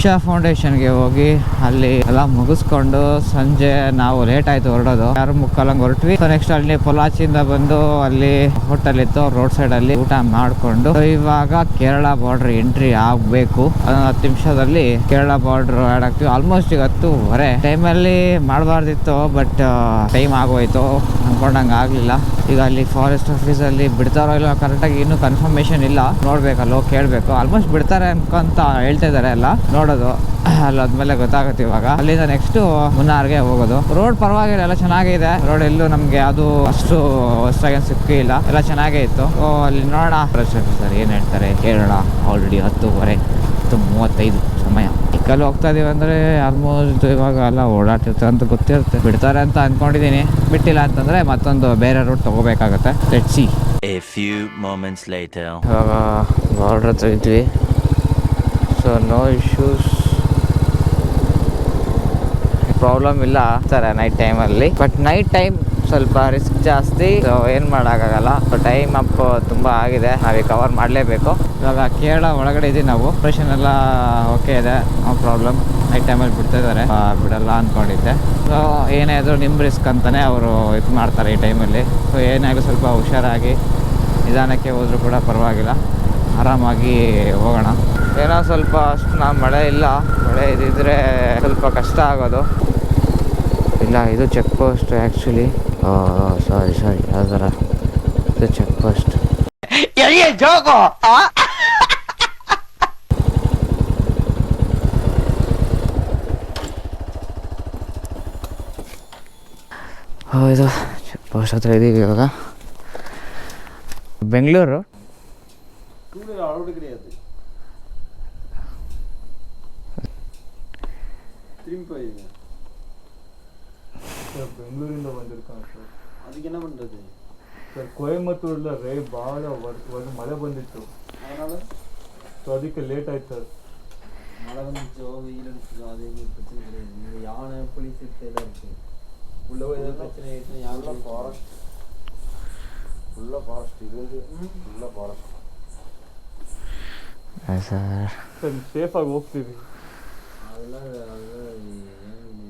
ಇಶಾ ಫೌಂಡೇಶನ್ಗೆ ಹೋಗಿ ಅಲ್ಲಿ ಎಲ್ಲ ಮುಗಿಸ್ಕೊಂಡು ಸಂಜೆ ನಾವು ಲೇಟ್ ಆಯ್ತು ಹೊರಡೋದು. ಯಾರು ಮುಕ್ಕಾಲಂಗ್ ಹೊರಟ್ವಿ. ನೆಕ್ಸ್ಟ್ ಅಲ್ಲಿ ಪೊಲಾಚಿಯಿಂದ ಬಂದು ಅಲ್ಲಿ ಹೋಟೆಲ್ ಇತ್ತು ರೋಡ್ ಸೈಡ್ ಅಲ್ಲಿ ಊಟ ಮಾಡ್ಕೊಂಡು. ಇವಾಗ ಕೇರಳ ಬಾರ್ಡರ್ ಎಂಟ್ರಿ ಆಗ್ಬೇಕು. ಹತ್ತು ನಿಮಿಷದಲ್ಲಿ ಕೇರಳ ಬಾರ್ಡರ್ ಆಡ್ ಆಗ್ತೀವಿ. ಆಲ್ಮೋಸ್ಟ್ ಈಗ ಹತ್ತುವರೆ. ಟೈಮಲ್ಲಿ ಮಾಡಬಾರ್ದಿತ್ತು ಬಟ್ ಟೈಮ್ ಆಗೋಯ್ತು. ಅನ್ಕೊಂಡಂಗೆ ಆಗಲಿಲ್ಲ. ಈಗ ಅಲ್ಲಿ ಫಾರೆಸ್ಟ್ ಆಫೀಸಲ್ಲಿ ಬಿಡ್ತಾರೋ ಇಲ್ಲ ಕರೆಕ್ಟಾಗಿ ಇನ್ನೂ ಕನ್ಫರ್ಮೇಷನ್ ಇಲ್ಲ. ನೋಡ್ಬೇಕಲ್ಲ ಕೇಳಬೇಕು. ಆಲ್ಮೋಸ್ಟ್ ಬಿಡ್ತಾರೆ ಅನ್ಕೊಂತ ಹೇಳ್ತಾ ಎಲ್ಲ. ನೋಡೋದು. ಅಲ್ಲಾದ್ಮೇಲೆ ಗೊತ್ತಾಗುತ್ತೆ ಇವಾಗ. ಅಲ್ಲಿಂದ ನೆಕ್ಸ್ಟ್ ಮುನ್ನಾರ್ಗೆ ಹೋಗೋದು. ರೋಡ್ ಪರವಾಗಿಲ್ಲ ಎಲ್ಲ ಚೆನ್ನಾಗಿದೆ ರೋಡ್ ಎಲ್ಲೂ ನಮಗೆ ಅದು ಅಷ್ಟು ಹೊಸ್ದಾಗ ಸಿಕ್ಕಿಲ್ಲ. ಎಲ್ಲ ಚೆನ್ನಾಗೇ ಇತ್ತು. ಅಲ್ಲಿ ನೋಡೋಣ. ಸರ್ ಏನ್ ಹೇಳ್ತಾರೆ? ಕೇಳೋಣ. ಆಲ್ರೆಡಿ ಹತ್ತುವರೆ ಹತ್ತು ಮೂವತ್ತೈದು ಸಮಯ. ಕಲ್ಲು ಹೋಗ್ತಾ ಇದೀವಿ ಅಂದ್ರೆ ಆಲ್ಮೋಸ್ಟ್ ಇವಾಗ ಎಲ್ಲ ಓಡಾಡ್ತಿರ್ತಾರೆ ಅಂತ ಗೊತ್ತಿರುತ್ತೆ. ಬಿಡ್ತಾರೆ ಅಂತ ಅನ್ಕೊಂಡಿದೀನಿ. ಬಿಟ್ಟಿಲ್ಲ ಅಂತಂದ್ರೆ ಮತ್ತೊಂದು ಬೇರೆ route ತಗೋಬೇಕಾಗತ್ತೆ. Let see A few moments later. ಇವಾಗ ಬಾರ್ಡ್ರ್ ಹತ್ರ ಇದ್ವಿ. ಸೊ ನೋ ಇಶ್ಯೂಸ್ ಪ್ರಾಬ್ಲಮ್ ಇಲ್ಲ ಸರ್ ನೈಟ್ ಟೈಮಲ್ಲಿ ಬಟ್ ನೈಟ್ ಟೈಮ್ ಸ್ವಲ್ಪ ರಿಸ್ಕ್ ಜಾಸ್ತಿ. ಸೊ ಏನು ಮಾಡೋಕ್ಕಾಗಲ್ಲ. ಟೈಮ್ ಅಪ್ ತುಂಬ ಆಗಿದೆ. ನಾವೀಗ ಕವರ್ ಮಾಡಲೇಬೇಕು. ಇವಾಗ ಕೇರಳ ಒಳಗಡೆ ಇದ್ದೀವಿ ನಾವು. ಆಪ್ರೇಷನ್ ಎಲ್ಲ ಓಕೆ ಇದೆ. ನೋ ಪ್ರಾಬ್ಲಮ್ ನೈಟ್ ಟೈಮಲ್ಲಿ ಬಿಡ್ತಾ ಇದ್ದಾರೆ. ಬಿಡಲ್ಲ ಅಂದ್ಕೊಂಡಿದ್ದೆ ಸೊ ಏನೇ ಆದರೂ ನಿಮ್ಮ ರಿಸ್ಕ್ ಅಂತಲೇ ಅವರು ಇದು ಮಾಡ್ತಾರೆ ಈ ಟೈಮಲ್ಲಿ ಸೊ ಏನಾದರೂ ಸ್ವಲ್ಪ ಹುಷಾರಾಗಿ ನಿಧಾನಕ್ಕೆ ಹೋದರೂ ಕೂಡ ಪರವಾಗಿಲ್ಲ. ಆರಾಮಾಗಿ ಹೋಗೋಣ. ಏನೋ ಸ್ವಲ್ಪ ಅಷ್ಟು ನಾ ಮಳೆ ಇಲ್ಲ. ಮಳೆ ಇದ್ದಿದ್ರೆ ಸ್ವಲ್ಪ ಕಷ್ಟ ಆಗೋದು. ಇಲ್ಲ, ಇದು check post actually sorry sorry ಯಾವ್ದಾರ ಇದು ಚೆಕ್ ಪೋಸ್ಟ್ ಹೌದು ಚೆಕ್ ಪೋಸ್ಟ್ ಹತ್ರ ಇದ್ದೀವಿ ಇವಾಗ. ಬೆಂಗಳೂರು? திரும்பி போயிருங்க சார் பெங்களூரில் வந்திருக்காங்க சார். அதுக்கு என்ன பண்ணுறது சார் கோயம்புத்தூரில் ரே பால வரும் மழை வந்துச்சு? அதனால்? ஸோ அதுக்கு லேட் ஆயிடுச்சு சார். மழை வந்துச்சோ வெயில் அடிச்சோ அது எங்களுக்கு பிரச்சனை கிடையாது. இங்கே யானை புலி சிறுத்தை தான் இருக்குது உள்ளே ஏதோ பிரச்சனை ஆயிடுச்சுன்னா யாரெல்லாம் ஃபாரஸ்ட் ஃபுல்லாக ஃபாரஸ்ட் இது வந்து ஃபுல்லாக ஃபாரஸ்ட் சார். சார் சேஃபாக ஓகே ಅಲ್ಲ ಕನ್ಫರ್ಮ್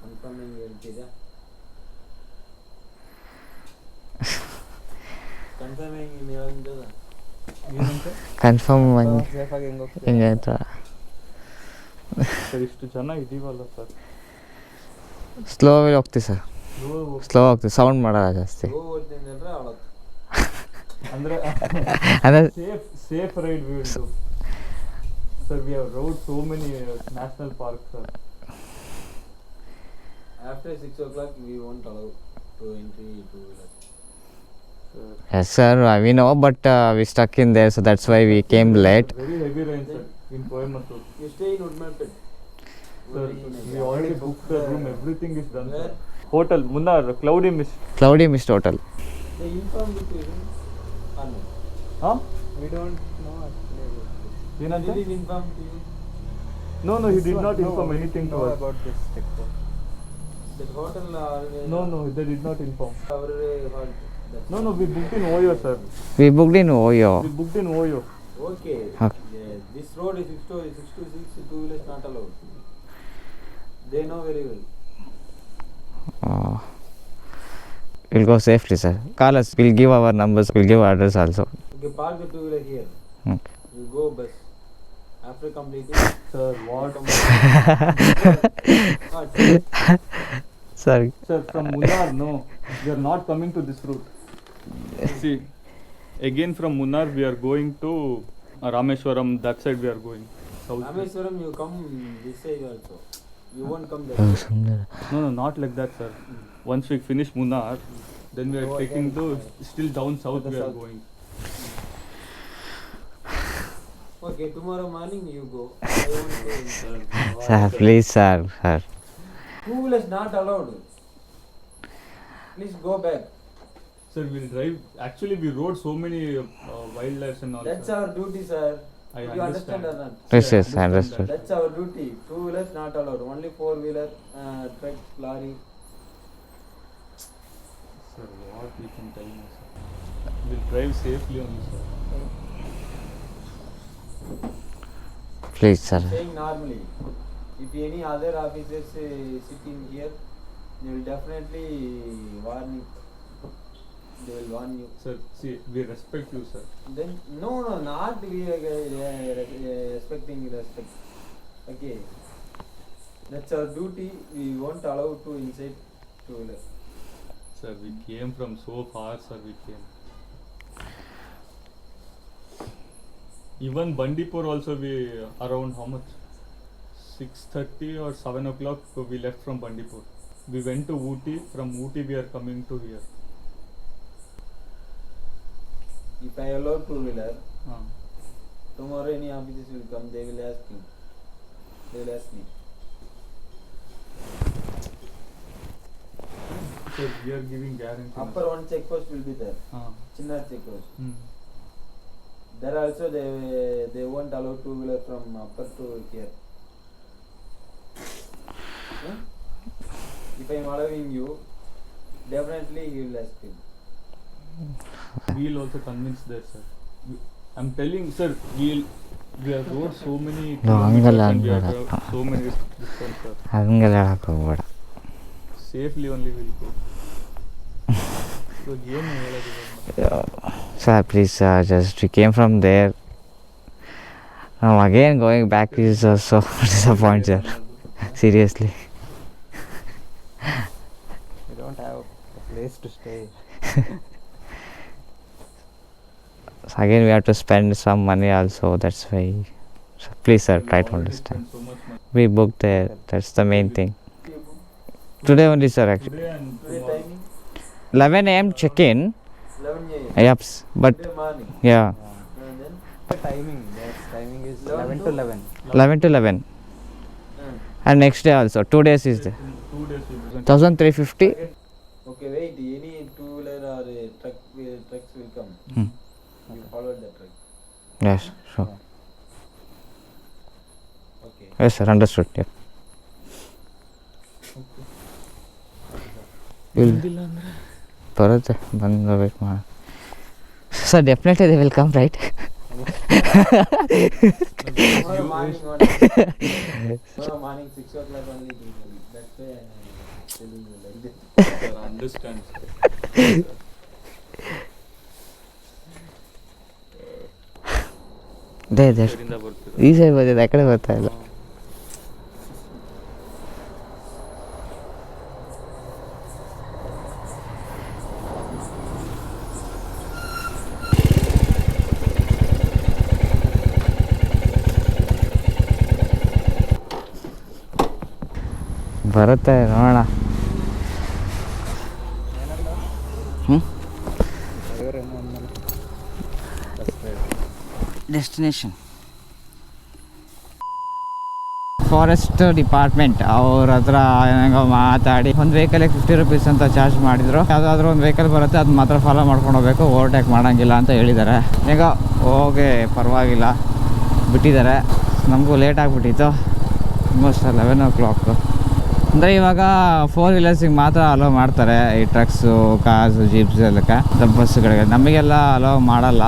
ಕನ್ಫರ್ಮಿಂಗ್ ಹೇಳ್ತಿದ್ದೆ ಕನ್ಫರ್ಮ್ ಹೆಂಗೆ ನೀವು ಅಂದದ ಕನ್ಫರ್ಮ್ ಹಂಗೆ ಹೆಂಗೆ ಆಯ್ತು? ಸರ್ ಇಷ್ಟು ಚೆನ್ನಾಗಿ ಇದೀವಲ್ಲ ಸರ್. ಸ್ಲೋ ಆಗಿ ಹೋಗ್ತೀವಿ ಸರ್. ಸ್ಲೋ ಆಗ್ತೀವಿ ಸೌಂಡ್ ಮಾಡಲ್ಲ ಜಾಸ್ತಿ. ಅಂದ್ರೆ safe safe ride Sir, we have rode so many uh, national parks, sir. After 6 o'clock, we won't allow to entry to. Yes, sir, uh, we know, but uh, we stuck in there, so that's why we came late. Very heavy rain, sir, in Coimbatore. You stay in Udmalpet. Sir, we already booked the room, everything is done, sir. Hotel, Munnar, uh, Cloudy Mist. Cloudy Mist Hotel. They informed you, ah, huh? We don't Yun ang Did inform you? No, no, he did not inform anything to us. about this sector. The hotel or... No, no, they did not inform. Our uh, hall. No, no, we booked in Oyo, sir. We booked in Oyo. We booked in Oyo. Okay. Huh. Yes. This road is 626, 626 two village not allowed. They know very well. Oh. we'll go safely, sir. Call us. We'll give our numbers. We'll give our address also. Okay, park the two wheeler here. Okay. You go bus. After completing. Sir what What? ಸರಿ sir from Munnar no we are not coming to this route see again from Munnar we are going to Rameswaram that side we are going south Rameswaram, you come this side also. You won't come that side. ಸುಮ್ಮನೆ No, no, not like that, sir. Once we finish Munnar, then we are Go taking again. to still down south. the We are south. going. Okay, tomorrow morning you go. I go. Sir, please, sir, sir. Two is not allowed. Please go back. Sir, we'll drive. Actually, we rode so many uh, wildlife and all. That's sir. our duty, sir. I you understand. understand or not? Yes, yes, I understood. That's our duty. Two wheelers not allowed. Only four wheeler, uh, truck, lorry. Sir, what we can tell you? sir? We'll drive safely only, sir. Please, sir. Saying normally, if any other officers uh, sit in here, they will definitely warn you. They will warn you. Sir, see, we respect you, sir. Then no, no, not we are uh, uh respecting respect. Okay, that's our duty. We won't allow to inside two. Sir, we came from so far, sir. We came. Even Bandipur also we around how much? 6.30 or 7 o'clock we left from Bandipur. We went to Ooty, from Ooty we are coming to here. If I allow two wheeler, Uh, tomorrow any officers will come. They will ask you. They will ask me. so we are giving guarantee. Upper one check post will be there. Uh, Chinnar check post. hmm. There also they they won't allow two wheeler from upper to here. Hmm? If I am allowing you, definitely he will ask him. We'll also convince that, sir. We- I'm telling, sir, we'll. We have rode so many No, ಹಂಗಲ್ಲ, kilometers and we have ಹಂಗಲ್ಲ. so many distance, sir. ಹಂಗೆಲ್ಲ ಹೋಗ್ಬೇಡ Safely only will go. ಇವಾಗ ಏನು ಹೇಳೋದು sir, please, uh, just we came from there. Now again going back is uh, so disappointing, sir. Seriously. we don't have a place to stay. so again, we have to spend some money also. That's why. So please, sir, try to understand. We booked there. That's the main thing. Today only, sir. Actually, 11 a.m. check-in. Yes, uh, but yeah. Ah, the timing timing is 11 to 11 11 to 11 hmm. and next day also two days is there. 1350 okay wait any two wheeler or truck trucks will come? Hmm. you follow the truck? Yes sure. Ah. Okay. Yes sir understood yeah. Okay. ಬರುತ್ತೆ ಬಂದು wait ಮಾಡಿ sir definitely they will come right. They they? ಈ side ಬಂದಿದೆ ಆ ಕಡೆ ಬರ್ತಾ ಇಲ್ಲ ಬರುತ್ತೆ ನೋಡೋಣ. ಹ್ಞೂ ಡೆಸ್ಟಿನೇಷನ್ ಫಾರೆಸ್ಟ್ ಡಿಪಾರ್ಟ್ಮೆಂಟ್ ಅವ್ರ ಹತ್ರ ಏನೋ ಮಾತಾಡಿ. ಒಂದು ವೆಹಿಕಲ್ಗೆ ಫಿಫ್ಟಿ ರುಪೀಸ್ ಅಂತ ಚಾರ್ಜ್ ಮಾಡಿದ್ರು. ಯಾವುದಾದ್ರೂ ಒಂದು ವೆಹಿಕಲ್ ಬರುತ್ತೆ ಅದು ಮಾತ್ರ ಫಾಲೋ ಮಾಡ್ಕೊಂಡು ಹೋಗ್ಬೇಕು. ಓವರ್ಟೇಕ್ ಮಾಡೋಂಗಿಲ್ಲ ಅಂತ ಹೇಳಿದ್ದಾರೆ. ಈಗ ಹೋಗಿ ಪರವಾಗಿಲ್ಲ. ಬಿಟ್ಟಿದ್ದಾರೆ. ನಮಗೂ ಲೇಟ್ ಆಗಿಬಿಟ್ಟಿತ್ತು. ಆಲ್ಮೋಸ್ಟ್ ಲೆವೆನ್ ಓ ಕ್ಲಾಕ್ ಅಂದರೆ ಇವಾಗ ಫೋರ್ ವೀಲರ್ಸಿಗೆ ಮಾತ್ರ ಅಲೋ ಮಾಡ್ತಾರೆ, ಈ ಟ್ರಕ್ಸು ಕಾರ್ಸು ಜೀಪ್ಸ್ ಎಲ್ಲಕ್ಕೆ. ಬಸ್ಸುಗಳಿಗೆ ನಮಗೆಲ್ಲ ಅಲೋ ಮಾಡಲ್ಲ.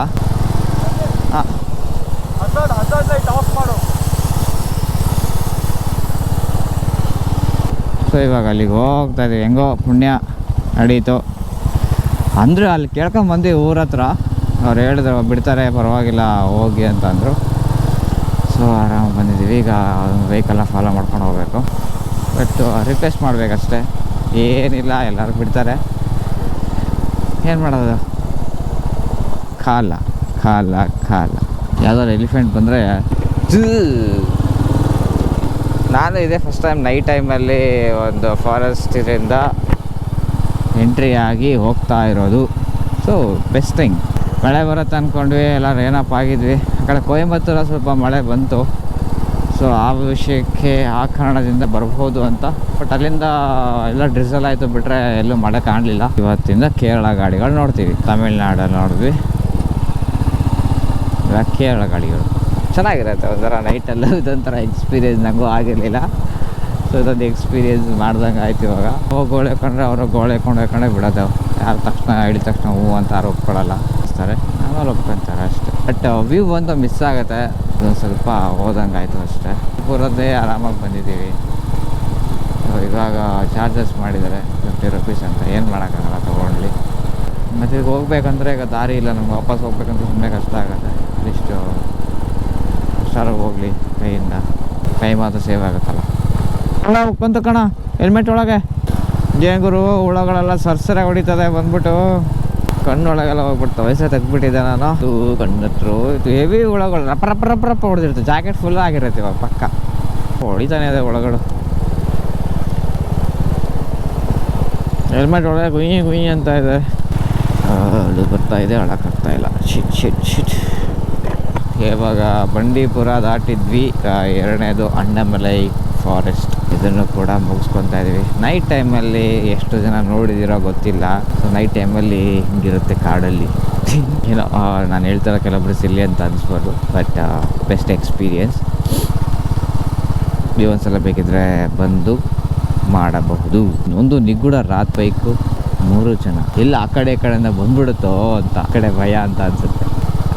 ಸೊ ಇವಾಗ ಅಲ್ಲಿಗೆ ಹೋಗ್ತಾ ಇದೀವಿ ಹೆಂಗೋ ಪುಣ್ಯ ನಡೀತು. ಅಂದರೆ ಅಲ್ಲಿ ಕೇಳ್ಕೊಂಬಂದು ಊರ ಹತ್ರ. ಅವ್ರು ಹೇಳಿದ್ರು, ಬಿಡ್ತಾರೆ, ಪರವಾಗಿಲ್ಲ, ಹೋಗಿ ಅಂತ ಅಂದರು. ಸೊ ಆರಾಮಾಗಿ ಬಂದಿದ್ದೀವಿ. ಈಗ ವೆಹಿಕಲ್ನ ಫಾಲೋ ಮಾಡ್ಕೊಂಡು ಹೋಗ್ಬೇಕು. ಬಟ್ ರಿಕ್ವೆಸ್ಟ್ ಮಾಡಬೇಕಷ್ಟೇ. ಏನಿಲ್ಲ, ಎಲ್ಲರೂ ಬಿಡ್ತಾರೆ. ಏನು ಮಾಡೋದು? ಕಾಲ ಕಾಲ ಕಾಲ ಯಾವುದಾದ್ರು ಎಲಿಫೆಂಟ್ ಬಂದರೆ ನಾನು ಇದೇ ಫಸ್ಟ್ ಟೈಮ್ ನೈಟ್ ಟೈಮಲ್ಲಿ ಒಂದು ಫಾರೆಸ್ಟ್ ಇದರಿಂದ ಎಂಟ್ರಿ ಆಗಿ ಹೋಗ್ತಾ ಇರೋದು. ಸೊ ಬೆಸ್ಟ್ ಥಿಂಗ್ ಮಳೆ ಬರುತ್ತೆ ಅಂದ್ಕೊಂಡ್ವಿ ಎಲ್ಲರೂ ಏನಪ್ಪ ಆಗಿದ್ವಿ. ಆ ಕಡೆ ಕೊಯಂಬತ್ತೂರ ಸ್ವಲ್ಪ ಮಳೆ ಬಂತು. ಸೊ ಆ ವಿಷಯಕ್ಕೆ, ಆ ಕಾರಣದಿಂದ ಬರ್ಬೋದು ಅಂತ. ಬಟ್ ಅಲ್ಲಿಂದ ಎಲ್ಲ ಡ್ರಿಸಲ್ ಆಯಿತು ಬಿಟ್ಟರೆ ಎಲ್ಲೂ ಮಳೆ ಕಾಣಲಿಲ್ಲ ಇವತ್ತಿಂದ ಕೇರಳ ಗಾಡಿಗಳು ನೋಡ್ತೀವಿ. ತಮಿಳ್ನಾಡಲ್ಲಿ ನೋಡಿದ್ವಿ. ಕೇರಳ ಗಾಡಿಗಳು. ಚೆನ್ನಾಗಿರುತ್ತೆ. ಒಂಥರ ನೈಟಲ್ಲೂ ಇದೊಂಥರ ಎಕ್ಸ್ಪೀರಿಯೆನ್ಸ್ ನನಗೂ ಆಗಿರಲಿಲ್ಲ. ಸೊ ಇದೊಂದು ಎಕ್ಸ್ಪೀರಿಯೆನ್ಸ್ ಮಾಡ್ದಂಗೆ ಆಯ್ತು ಇವಾಗ. ಗೋಳೆ ಕೊಂಡ್ರೆ ಅವರು ಗೋಳೆ ಕೊಂಡು ಕಂಡ್ರೆ ಬಿಡೋದು ಯಾರು ತಕ್ಷಣ ಹಿಡಿದ ತಕ್ಷಣ ಹೂ ಅಂತ ಯಾರು ಒಪ್ಕೊಳ್ಳಲ್ಲ ಆಮೇಲೆ ಒಪ್ಕೊಂತಾರೆ ಅಷ್ಟೇ. ಬಟ್ ವ್ಯೂ ಒಂದು ಮಿಸ್ ಆಗುತ್ತೆ. ಒಂದು ಸ್ವಲ್ಪ ಹೋದಂಗೆ ಆಯಿತು ಅಷ್ಟೇ. ಬರೋದೇ ಆರಾಮಾಗಿ ಬಂದಿದ್ದೀವಿ. ಇವಾಗ ಚಾರ್ಜಸ್ ಮಾಡಿದ್ದಾರೆ ಫಿಫ್ಟಿ ರುಪೀಸ್ ಅಂತ. ಏನು ಮಾಡೋಕ್ಕಾಗಲ್ಲ ತೊಗೊಂಡ್ಲಿ ಮತ್ತು ಈಗ ಹೋಗ್ಬೇಕಂದ್ರೆ ಈಗ ದಾರಿ ಇಲ್ಲ, ನಮ್ಗೆ ವಾಪಸ್ ಹೋಗ್ಬೇಕಂದ್ರೆ ಸುಮ್ಮನೆ ಕಷ್ಟ ಆಗುತ್ತೆ. ಅಟ್ಲೀಸ್ಟು ಹುಷಾರಾಗಿ ಹೋಗಲಿ ಕೈಯಿಂದ. ಕೈ ಮಾತ್ರ ಸೇವ್ ಆಗುತ್ತಲ್ಲ. ಅಣ್ಣ, ಬಂತು ಕಣ. ಹೆಲ್ಮೆಟ್ ಒಳಗೆ. ಜೇಂಗುರು ಗುರು, ಹುಳಗಳೆಲ್ಲ ಸರ್ಸರಾಗಿ ಹೊಡಿತದೆ, ಬಂದ್ಬಿಟ್ಟು. ಕಣ್ಣೊಳಗೆಲ್ಲ ಹೋಗ್ಬಿಡ್ತಾವೆ ವಯಸ್ಸ ತೆಗ್ಬಿಟ್ಟಿದ್ದೆ ನಾನು. ಇದು ಕಣ್ಣತ್ರು ಇದು ಹೆವಿ ಹುಳಗಳು. ರಪ್ಪ ರಪ್ಪ ಹೊಡೆದಿರುತ್ತೆ. ಜಾಕೆಟ್ ಫುಲ್ ಆಗಿರುತ್ತೆ ಇವಾಗ ಪಕ್ಕ. ಹೊಡಿತಾನೆ ಇದೆ ಹುಳಗಳು. ಹೆಲ್ಮೆಟ್ ಒಳಗೆ ಗುಯಿ ಗುಯಿ ಅಂತ ಇದೆ. ಅದು ಬರ್ತಾ ಇದೆ. ಅಳಕಾಗ್ತಾ ಇಲ್ಲ. ಶಿಟ್ ಶಿಟ್ ಶಿಟ್ ಇವಾಗ ಬಂಡೀಪುರ ದಾಟಿದ್ವಿ. ಎರಡನೇದು ಅಣ್ಣಮಲೈ ಫಾರೆಸ್ಟ್ ಇದನ್ನು ಕೂಡ ಮುಗಿಸ್ಕೊತಾ ಇದೀವಿ ನೈಟ್ ಟೈಮಲ್ಲಿ ಎಷ್ಟು ಜನ ನೋಡಿದಿರೋ ಗೊತ್ತಿಲ್ಲ. ಸೊ ನೈಟ್ ಟೈಮಲ್ಲಿ ಹಿಂಗಿರುತ್ತೆ ಕಾಡಲ್ಲಿ. ಏನೋ ನಾನು ಹೇಳ್ತಾರ ಕೆಲವೊಬ್ರು ಸಿಲ್ಲಿ ಅಂತ ಅನಿಸ್ಬೋದು. ಬಟ್ ಬೆಸ್ಟ್ ಎಕ್ಸ್ಪೀರಿಯನ್ಸ್ ನೀವು ಒಂದ್ಸಲ ಬೇಕಿದ್ರೆ ಬಂದು ಮಾಡಬಹುದು. ಒಂದು ನಿಗೂಢ ರಾತ್ ಬೈಕು ಮೂರು ಜನ. ಇಲ್ಲ, ಆ ಕಡೆ, ಈ ಕಡೆಯಿಂದ ಬಂದ್ಬಿಡುತ್ತೋ ಅಂತ, ಆ ಕಡೆ ಭಯ ಅಂತ ಅನ್ಸುತ್ತೆ.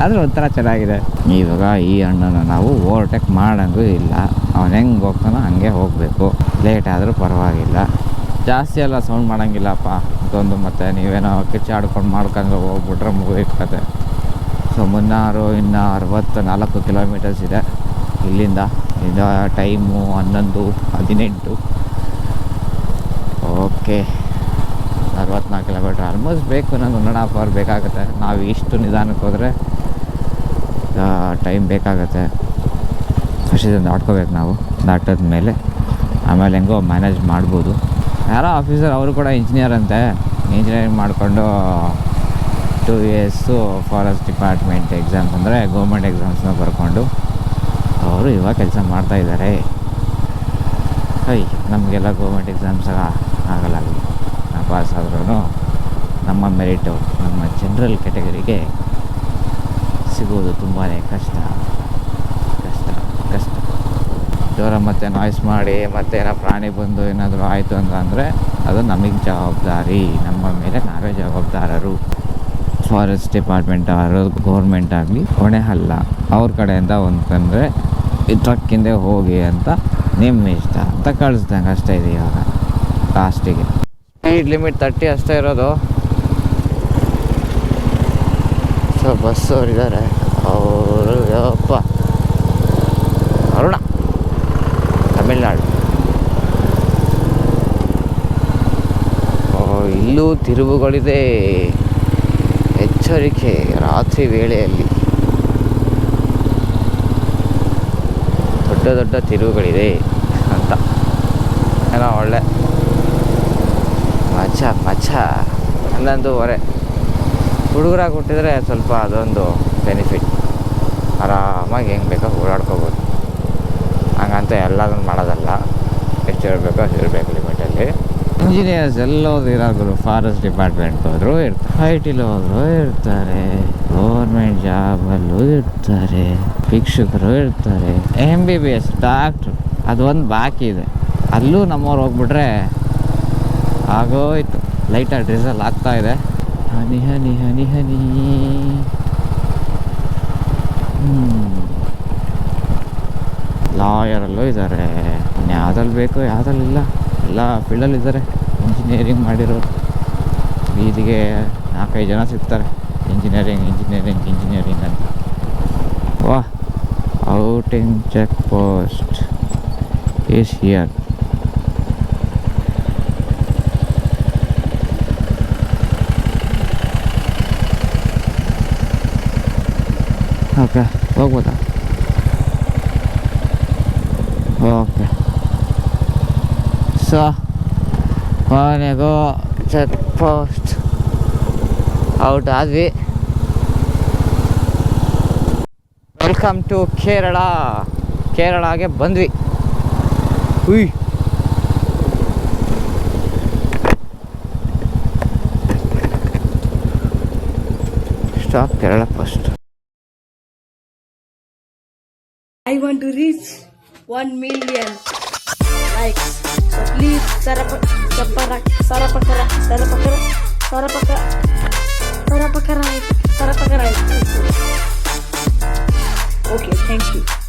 ಆದ್ರೆ ಒಂಥರ ಚೆನ್ನಾಗಿದೆ. ಇವಾಗ ಈ ಹಣ್ಣನ್ನು ನಾವು ಓವರ್ಟೇಕ್ ಮಾಡಂಗೂ ಇಲ್ಲ. ಅವನು ಹೆಂಗೆ ಹೋಗ್ತಾನೋ ಹಂಗೆ ಹೋಗಬೇಕು. ಲೇಟ್ ಆದರೂ ಪರವಾಗಿಲ್ಲ. ಜಾಸ್ತಿ ಎಲ್ಲ ಸೌಂಡ್ ಮಾಡೋಂಗಿಲ್ಲಪ್ಪ. ಇದೊಂದು ಮತ್ತು ನೀವೇನೋ ಕಿಚ್ಚಾಡ್ಕೊಂಡು ಮಾಡ್ಕೊಂಡು ಹೋಗ್ಬಿಟ್ರೆ ಮುಗಿಯುತ್ತೆ ಸೊ ಮುನ್ನಾರು ಇನ್ನು ಅರವತ್ತು ನಾಲ್ಕು ಕಿಲೋಮೀಟರ್ಸ್ ಇದೆ. ಇಲ್ಲಿಂದ ಇದು ಟೈಮು ಹನ್ನೊಂದು, ಹದಿನೆಂಟು. ಓಕೆ ಅರವತ್ನಾಲ್ಕು ಕಿಲೋಮೀಟ್ರ್ ಆಲ್ಮೋಸ್ಟ್ ಬೇಕು ನಾನು ಒನ್ ಹಾಫ್ ಅವರ್ ಬೇಕಾಗುತ್ತೆ. ನಾವು ಇಷ್ಟು ನಿಧಾನಕ್ಕೆ ಹೋದರೆ ಟೈಮ್ ಬೇಕಾಗುತ್ತೆ. ಫಸ್ಟ್ ಇದನ್ನು ದಾಟ್ಕೋಬೇಕು ನಾವು ದಾಟದ ಮೇಲೆ. ಆಮೇಲೆ ಹೆಂಗೋ ಮ್ಯಾನೇಜ್ ಮಾಡ್ಬೋದು. ಯಾರೋ ಆಫೀಸರ್ ಅವರು ಕೂಡ ಇಂಜಿನಿಯರ್ ಅಂತೆ. ಇಂಜಿನಿಯರಿಂಗ್ ಮಾಡಿಕೊಂಡು two years forest department exams ಅಂದರೆ ಗೌರ್ಮೆಂಟ್ ಎಕ್ಸಾಮ್ಸ್ನ ಬರ್ಕೊಂಡು, ಅವರು ಇವಾಗ ಕೆಲಸ ಮಾಡ್ತಾ ಇದ್ದಾರೆ ಐ ನಮಗೆಲ್ಲ ಗೌರ್ಮೆಂಟ್ ಎಕ್ಸಾಮ್ಸ್ ಆಗಲ್ಲ. ಪಾಸ್ ಆದ್ರೂ ನಮ್ಮ ಮೆರಿಟು ನಮ್ಮ ಜನರಲ್ ಕ್ಯಾಟಗರಿಗೆ ಸಿಗೋದು ತುಂಬಾ ಕಷ್ಟ ಕಷ್ಟ ಕಷ್ಟ. ಜೋರ ಮತ್ತೆ ನಾಯ್ಸ್ ಮಾಡಿ ಮತ್ತೆ ಏನೋ ಪ್ರಾಣಿ ಬಂದು ಏನಾದರೂ ಆಯಿತು ಅಂತಂದರೆ ಅದು ನಮಗೆ ಜವಾಬ್ದಾರಿ, ನಮ್ಮ ಮೇಲೆ ನಾವೇ ಜವಾಬ್ದಾರರು. ಫಾರೆಸ್ಟ್ ಡಿಪಾರ್ಟ್ಮೆಂಟ್ ಅವರು ಗೌರ್ಮೆಂಟ್ ಆಗಲಿ ಹೊಣೆ ಅಲ್ಲ. ಅವ್ರ ಕಡೆಯಿಂದ ಅಂತಂದರೆ ಈ ಟ್ರಕ್ ಹಿಂದೆ ಹೋಗಿ ಅಂತ ನಿಮ್ಮ ಇಷ್ಟ ಅಂತ ಕಳಿಸ್ದಂಗೆ ಅಷ್ಟೇ ಇದೆ ಇವಾಗ ಲಾಸ್ಟಿಗೆ ಸ್ಪೀಡ್ ಲಿಮಿಟ್ ತರ್ಟಿ ಅಷ್ಟೇ ಇರೋದು. ಸೊ ಬಸ್ ಅವ್ರು ಇದ್ದಾರೆ ಅವರು ಯಪ್ಪ. ಅರುಣ. ತಮಿಳ್ನಾಡು. ಇಲ್ಲೂ ತಿರುವುಗಳಿದೆ. ಎಚ್ಚರಿಕೆ ರಾತ್ರಿ ವೇಳೆಯಲ್ಲಿ. ದೊಡ್ಡ ದೊಡ್ಡ ತಿರುವುಗಳಿದೆ ಅಂತ. ಏನೋ ಒಳ್ಳೆ. ಮಚ್ಚ ಮಚ್ಚ ಹನ್ನೊಂದುವರೆ ಹುಡುಗರಾಗಿ ಹುಟ್ಟಿದ್ರೆ ಸ್ವಲ್ಪ ಅದೊಂದು ಬೆನಿಫಿಟ್ ಆರಾಮಾಗಿ ಹೆಂಗೆ ಬೇಕೋ ಓಡಾಡ್ಕೋಬೋದು. ಹಂಗಂತ ಎಲ್ಲದನ್ನು ಮಾಡೋದಲ್ಲ. ಎಷ್ಟು ಇರಬೇಕೋ ಅಷ್ಟು ಇರಬೇಕು ಲಿಮಿಟಲ್ಲಿ ಇಂಜಿನಿಯರ್ಸ್ ಎಲ್ಲೋದು ಫಾರೆಸ್ಟ್ ಡಿಪಾರ್ಟ್ಮೆಂಟ್ ಹೋದ್ರು ಇರ್ತಾರೆ ಐ ಟಿಲಿ ಹೋದ್ರು, ಇರ್ತಾರೆ. ಗೌರ್ಮೆಂಟ್ ಜಾಬಲ್ಲೂ ಇರ್ತಾರೆ. ಶಿಕ್ಷಕರು ಇರ್ತಾರೆ. M B B S doctor ಅದೊಂದು ಬಾಕಿ ಇದೆ. ಅಲ್ಲೂ ನಮ್ಮವ್ರು ಹೋಗ್ಬಿಟ್ರೆ ಆಗೋಯ್ತು. ಲೈಟಾಗಿ ಡ್ರಿಸಲ್ ಆಗ್ತಾ ಇದೆ. ಹನಿ honey, honey, honey. ಲಾಯರಲ್ಲೂ ಇದ್ದಾರೆ. ಯಾವ್ದಲ್ಲಿ ಬೇಕು ಯಾವ್ದಲ್ಲಿ ಇಲ್ಲ. ಎಲ್ಲ ಫೀಲ್ಡಲ್ಲಿ ಇದ್ದಾರೆ. ಇಂಜಿನಿಯರಿಂಗ್ ಮಾಡಿರೋರು. ಬೀದಿಗೆ ನಾಲ್ಕೈದು ಜನ ಸಿಗ್ತಾರೆ. ಇಂಜಿನಿಯರಿಂಗ್ ಇಂಜಿನಿಯರಿಂಗ್ ಇಂಜಿನಿಯರಿಂಗ್ ಅಂತ. ವಾ outing check post is here okay, ಹೋಗ್ಬೋದಾ? Okay. So ಕೊನೆಗೂ ಚೆಕ್ ಪೋಸ್ಟ್ ಔಟ್ ಆದ್ವಿ. ವೆಲ್ಕಮ್ ಟು ಕೇರಳ ಕೇರಳಗೆ ಬಂದ್ವಿ. ಉಯ್ stop Kerala first I want to reach one million likes so please सारा प सारा सारा पकरा सारा पकरा सारा पकरा सारा ओके थँक्यू